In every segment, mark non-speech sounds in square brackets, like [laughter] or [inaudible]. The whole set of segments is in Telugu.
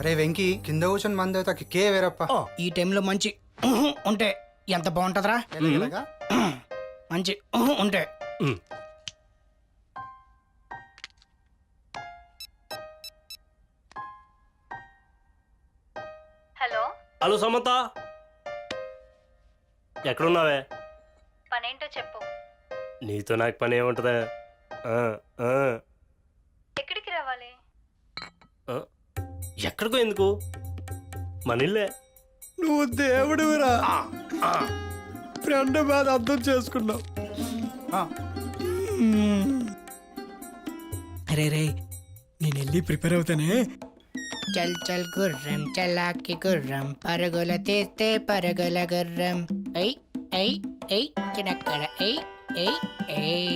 అరే వెంకీ కింద కూర్చొని మంది అవుతా కే వేరప్ప. ఈ టైంలో మంచి ఉంటే ఎంత బాగుంటుందిరా? మంచి ఉంటే. హలో? హలో సమంత. ఎక్కడున్నావే? పనేంటో చెప్పు. నీతో నాకు పని ఏముంటుందా? ఎక్కడికో ఎందుకు? మన ఇల్లే. నువ్వు దేవుడివిరా. ఫ్రెండ్ మీద అర్థం చేసుకున్నావు. అరే రే నేను వెళ్ళి ప్రిపేర్ అవుతానే? చల్ చల్ గుర్రం చలాకి గుర్రం పరుగుల తీస్తే పరుగుల గుర్రం. ఐ ఐ ఐ చినక్కడ ఐ ఐ ఐ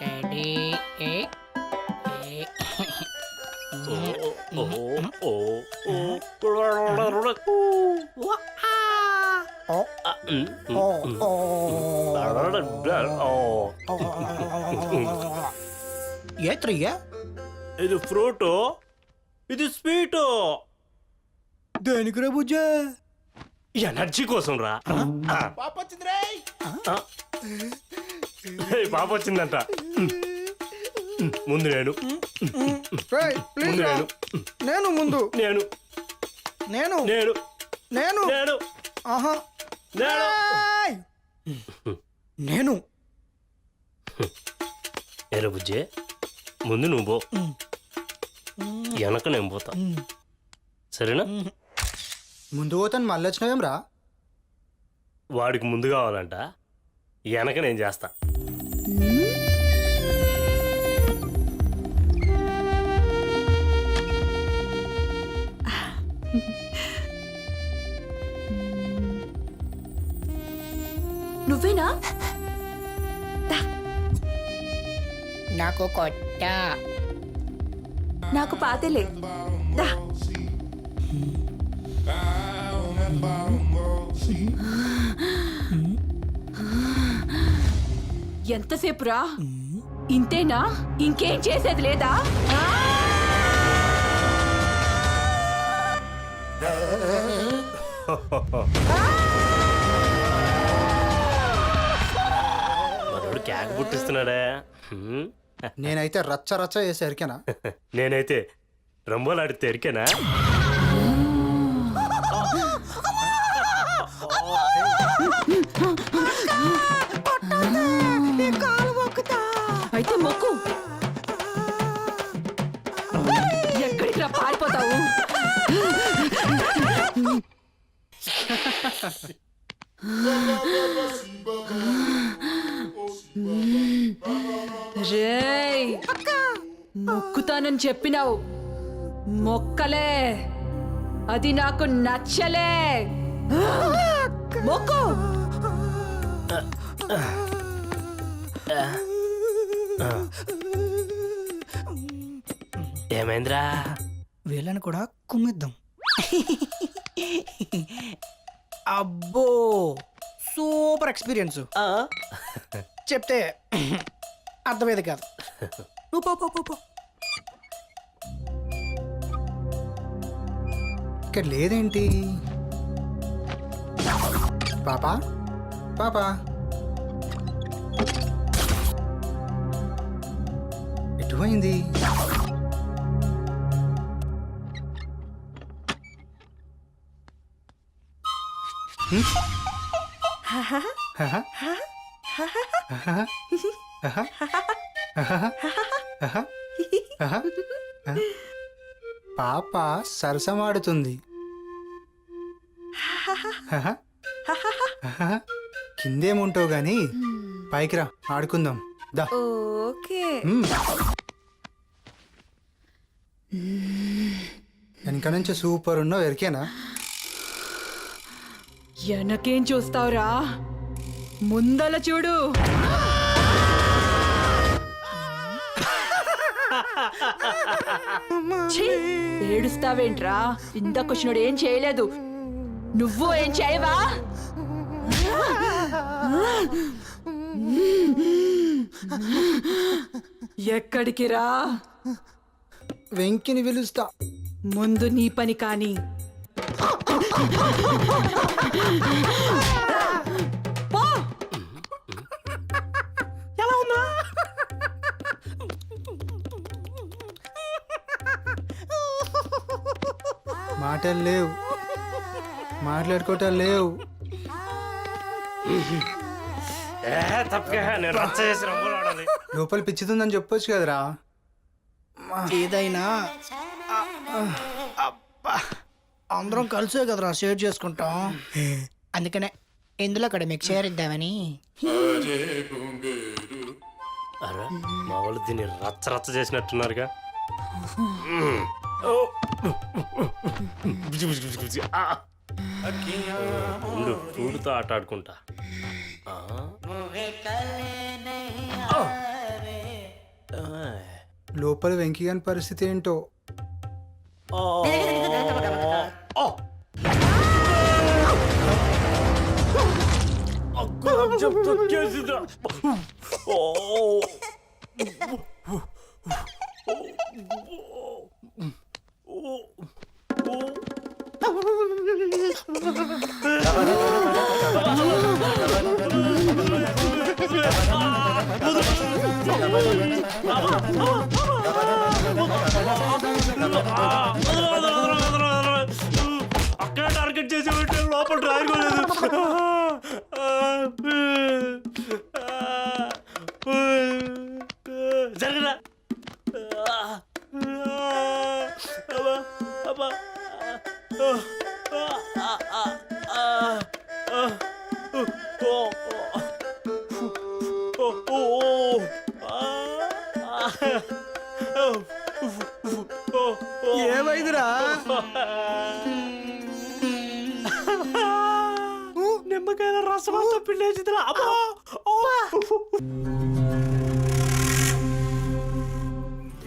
డాడీ. ఓ. ఏ త్రియా ఇది ఫ్రూట్. ఇది స్వీట్. దేనికిరా బుజ్జా ఎనర్జీ కోసం రా. పాప వచ్చిందంట ముందు నేను. రేయ్, ప్లీజ్ ముందు రా. నేను. నేను ముందు. నేను. నేను. నేను. నేను. నేను. ఆహా. నేను. ఏయ్! నేను. ఏరా బుజ్జే ముందు నువ్వు పో. వెనక నేను పోతా. సరేనా? ముందు పోతాను మళ్ళీ వచ్చినవేం రా? వాడికి ముందు కావాలంట. వెనక నేను చేస్తా. నువ్వేనా? నాకు కొట్ట. నాకు పాతేలే. దా. ఎంతసేపు రా ఇంతేనా? ఇంకేం చేసేది లేదా? మనోడు [laughs] క్యాక్ పుట్టిస్తున్నాడే. హ్మ్. నేనైతే రచ్చ రచ్చ చేసి ఎరికేనా [laughs] నేనైతే రంబోలాడితే ఎరికేనా? అయితే మొక్కు. ఎక్కడికి రా పారిపోతావు? [laughs] [laughs] రేయ్ మొక్కుతానని చెప్పినావు. మొక్కలే. అది నాకు నచ్చలే. మొక్కు. ఏమైందిరా? వీళ్ళని కూడా కుమ్మిద్దాం. అబ్బో. Super experience. చెప్తే అర్థమయ్యేది కాదు నువ్వు పో పో ఇక్కడ లేదేంటి పాపా పాపా ఎటు పోయింది హ్మ్? హహ? హహ? హహ? హహ? హహ? పాప సరసమాడుతుంది హహ? హహ? కిందేముంటావు గాని పైకి రా ఆడుకుందాం దా ఓకే మ్మ్. వెనక నుంచి సూపర్ ఉన్నావు ఎరికేనా వెనకేం చూస్తావురా ముందల చూడు ఛీ, ఏడుస్తావేంట్రా? ఇందాకొచ్చినోడు ఏం చేయలేదు. నువ్వు ఏం చేయవా? ఎక్కడికి రా వెంకిని పిలుస్తా. ముందు నీ పని కాని. మాటలు లేవు. మాట్లాడుకోవటాలు లేవు. లోపల పిచ్చితుందని చెప్పొచ్చు కదరా. ఏదైనా అందరం కలిసే కదరా షేర్ చేసుకుంటాం. అందుకనే ఇందులో అక్కడ మీకు షేర్ ఇద్దామని. అరే మా వాళ్ళు దీన్ని రచ్చ రచ్చ చేసినట్టున్నారుగా. ఉండు ఆట ఆడుకుంటా. లోపల వెంకీ గాని పరిస్థితి ఏంటో? ఓ. నిమ్మకాయల రసం అంతా పిండేసిందిరా అమ్మా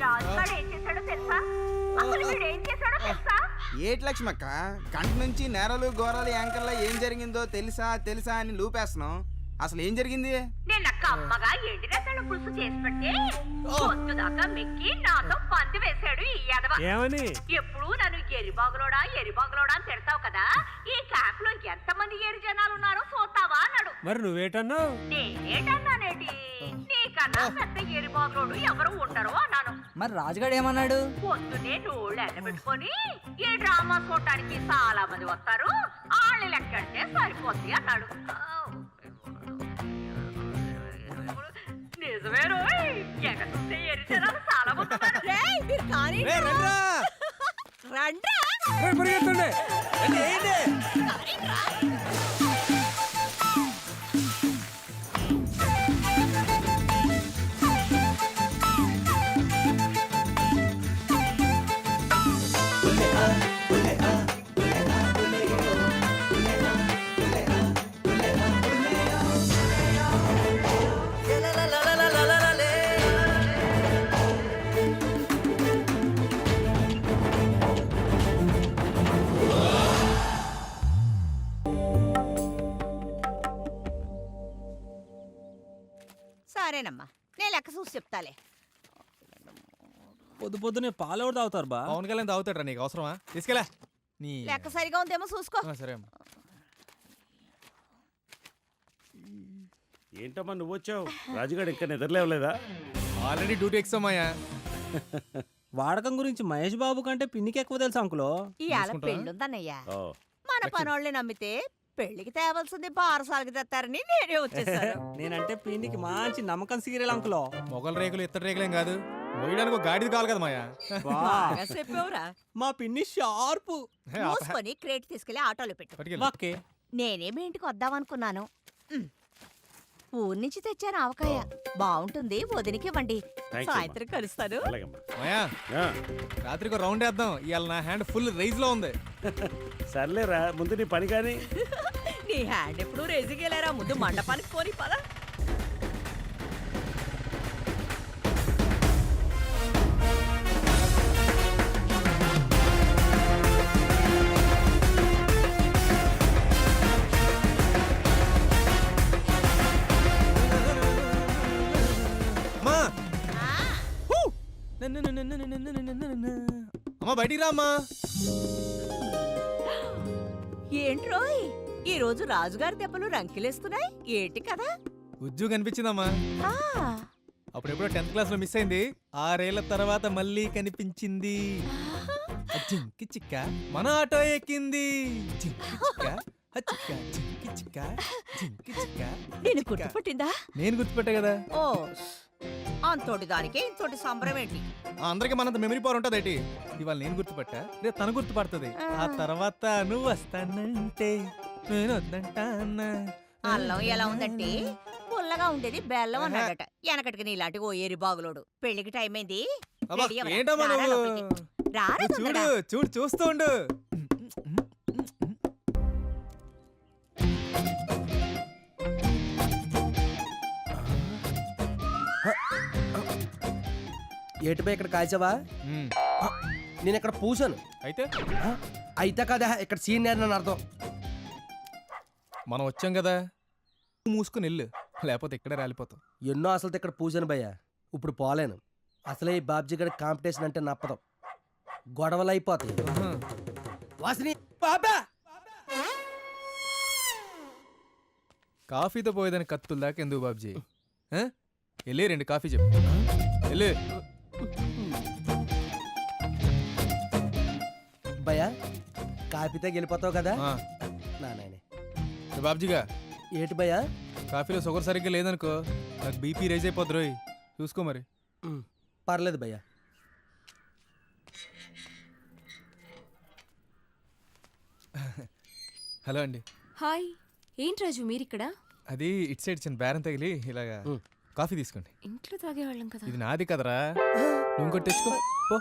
రాజుగాడు ఏం చేశాడో తెలుసా? అసలు వీడు ఏం చేశాడో తెలుసా? ఏటి లక్ష్మక్క? కంటి నుంచి నేరలు ఘోరాలు యాంకర్లా ఏం జరిగిందో తెలుసా తెలుసా అని లూపేస్తున్నాం. అసలు ఏం జరిగింది? నేను అక్క అమ్మగా ఎండినెత్తడు పులుసు చేసి పెడితే పొద్దు దాకా మెక్కి నాతో పంది వేశాడు ఈ ఏమని? ఎప్పుడు నన్ను ఎరిబాగులోడా ఎరిబాగులోడా అని తిడతావు కదా? ఈ క్యాంప్లో ఎంతమంది ఎరి జనాలు ఉన్నారో చూస్తావా అన్నాడు. మరి నువ్వేటన్నావు? నేనేటన్నానేటి? నీకన్నా పెద్ద ఎరిబాగులోడు ఎవరు ఉండరు అన్నాను. మరి రాజుగాడు ఏమన్నాడు? పొద్దునే నోళ్ళు ఎండబెట్టుకొని ఈ డ్రామా చూడటానికి చాలా మంది వస్తారు. వాళ్ళు లెక్కెడితే సరిపోద్ది అన్నాడు. నిజమే రోయ్ ఎగ చూస్తే ఎరి జనాలు చాలా మంది ఉన్నారు. రండ్రా. సరేనమ్మా చెప్తాలే పొద్దు పొద్దునే పాలు ఎవరు తాగుతారు బా? పవన్ కళ్యాణ్ తాగుతాడు నీకు అవసరమా? తీసుకెళ్ళా. నీ లెక్క సరిగా ఉందేమో చూసుకో. ఆ, సరే అమ్మా. ఏంటమ్మా నువ్వు వచ్చావు? రాజుగాడు ఇంకా నిద్రలేవలేదా ఆల్రెడీ డ్యూటీ ఎక్సామయ్యా వాడకం గురించి మహేష్ బాబు కంటే పిన్నికి ఎక్కువ తెలుసు అంకులో. ఇవాళ చూసుకుంటావా? పెళ్ళుందన్నయ్యా. ఓ. మన పనోళ్ళని నమ్మితే పెళ్ళికి తేవాల్సింది బారసాలకి తెస్తారని నేనే వచ్చేసాను. [laughs] నేనంటే పిన్నికి మంచి నమ్మకం సీరియల్ అంకులో. మొగల రేకులు ఇత్తడి రేకులేం కాదు. మోయడానికి గాడిది కావాలి కదా మాయా. బా, బాగా చెప్పావురా. మా పిన్ని షార్పు. హే, ఆప. మూసుకొని క్రేట్ తీసుకెళ్ళి ఆటోలో పెట్టు. పట్టుకెళ్ళు. వాక్కే. నేనేమి ఇంటికి వద్దామనుకున్నాను. ఉమ్. ఊరి నుంచి తెచ్చాను ఆవకాయ. బాగుంటుంది వదినికి ఇవ్వండి. You, సాయంత్రం కలుస్తాను. అలాగమ్మా. మాయా ఆ, రాత్రికి ఒక రౌండ్ వేద్దాం. ఇవాళ నా హ్యాండ్ ఫుల్ రైజ్లో ఉంది. [laughs] సర్లేరా ముందు నీ పని కానీ. [laughs] నీ హ్యాండ్ ఎప్పుడు రేజిగేలేరా ముందు మండపానికి పోని పద. అమ్మా. అమ్మ ఏంట్రోయ్ ఈ రోజు రాజుగారి దెబ్బలు రంకిలేస్తున్నాయి? ఏంటి కదా ఉద్యోగం కనిపించిందమ్మా. ఆ, అప్పుడెప్పుడో టెన్త్ క్లాస్లో మిస్ అయింది. ఆరేళ్ళ తర్వాత మళ్ళీ కనిపించింది. జింకి చిక్క మన ఆటో ఎక్కింది. జింకి చిక్క హ చిక్క జింకి చిక్క జింకి చిక్క నేను గుర్తుపట్టిందా? నేను గుర్తుపెట్టా కదా. ఓ అంతోటి దానికి ఇంతోటి సంబరం ఏంటి? ఆ, అందరికి మనంత మెమరీ పవర్ ఉంటుంది ఏంటి? ఇవాళ నేను గుర్తుపట్టా రేపు తను గుర్తుపడుతుంది. ఆ. తర్వాత నువ్వు వస్తానంటే. నేను వద్దంటానా అల్లం ఎలా ఉందంటే పుల్లగా ఉండేది బెల్లం అన్నాడట. వెనకటికి నీలాంటి ఓ ఏరి బాగులోడు. పెళ్ళికి టైం అయింది. అబ్బా, రెడీ అవ్వరా? ఏంటమ్మా రారా నువ్వు? లోపలికి. రారా నువ్వు చూడు తొందరగా. చూడు చూస్తూ ఉండు. ఏటిపై ఇక్కడ కాల్చావా? ఉమ్, నేను ఇక్కడ పూసాను. అయితే? ఆ? అయితే కదా ఇక్కడ సీనియర్ అని అర్థం. మనం వచ్చాం కదా. మూసుకుని వెళ్ళు లేకపోతే ఇక్కడే రాలిపోతాం. ఎన్నో అసలు ఇక్కడ పూసాను భయ్య. ఇప్పుడు పోలేను. అసలే ఈ బాబ్జీ గడి కాంపిటీషన్ అంటే నప్పదు. గొడవలు అయిపోతాయి. వాసిని బాబా! కాఫీతో పోయేదని కత్తుల దాకా ఎందుకు బాబ్జీ? ఆ? వెళ్ళి రెండు కాఫీ చెప్పు. వెళ్ళి. భయ్య కాపితే గెలిపోతావు కదా? నా నాయనే. బాబ్జీగా ఏటి భయ్య? కాఫీలో షుగర్ సరిగ్గా లేదనుకో నాకు బీపీ రైజ్ అయిపోద్ది రోయ్. చూసుకో మరి. పర్లేదు భయ్య. హలో అండి. హాయ్ ఏంటి రాజు మీరిక్కడ? అది ఇట్ సైడ్ చిన్న బేరం తగిలి ఇలాగా. కాఫీ తీసుకోండి. ఇంట్లో తాగేవాళ్ళం కదా. ఇది నాది కదరా. నువ్వు ఇంకోటి తెచ్చుకో. పో.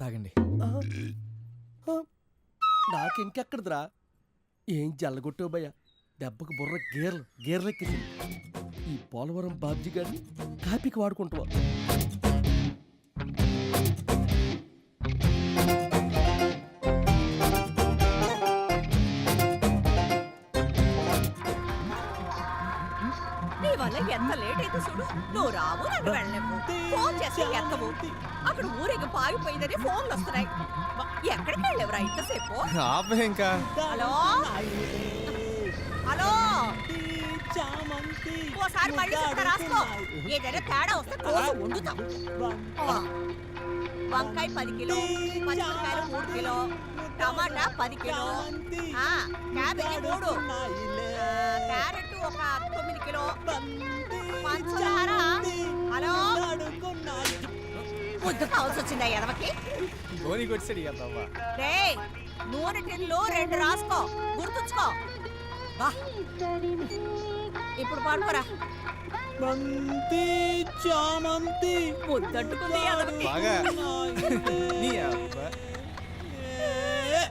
తాగండి. నాకు ఇంకెక్కడదిరా ఏం జల్లగొట్టావు భయ్య? దెబ్బకు బుర్ర గేర్లు గేర్లు ఈ పోలవరం బాబ్జీ గారిని కాపీకి వాడుకుంటావా ఎంత లేట్ అయితే చూడు? నువ్వు రావు నన్ను వెళ్ళలేవు ఫోన్ చేస్తే ఎత్తవు. అక్కడ ఊరేగి పాగిపోయిందని ఫోన్లు వస్తున్నాయి. ఎక్కడికి వెళ్ళేవరా ఇంతసేపు? ఆపే ఇంకా. హలో? హలో? ఓసారి మళ్ళీ చెప్తా రాసుకో. ఏదైనా తేడా వస్తే కోసి వండుతాం. వంకాయ పది కిలో పచ్చిమిరకాయలు మూడు కిలో టమాటా పది కిలో క్యాబేజీ మూడు. క్యారెట్ ఒక ముద్ద కావాల్సి వచ్చిందా ఎదవకి ధోని కొట్టాడు కదా రే నూనె టిన్లు రెండు రాసుకో గుర్తుంచుకో. బా. ఇప్పుడు పడుకోరా. బంతి చామంతి ముద్దంటుకుంది ఎదవకి బాగా. [laughs] నీ అబ్బా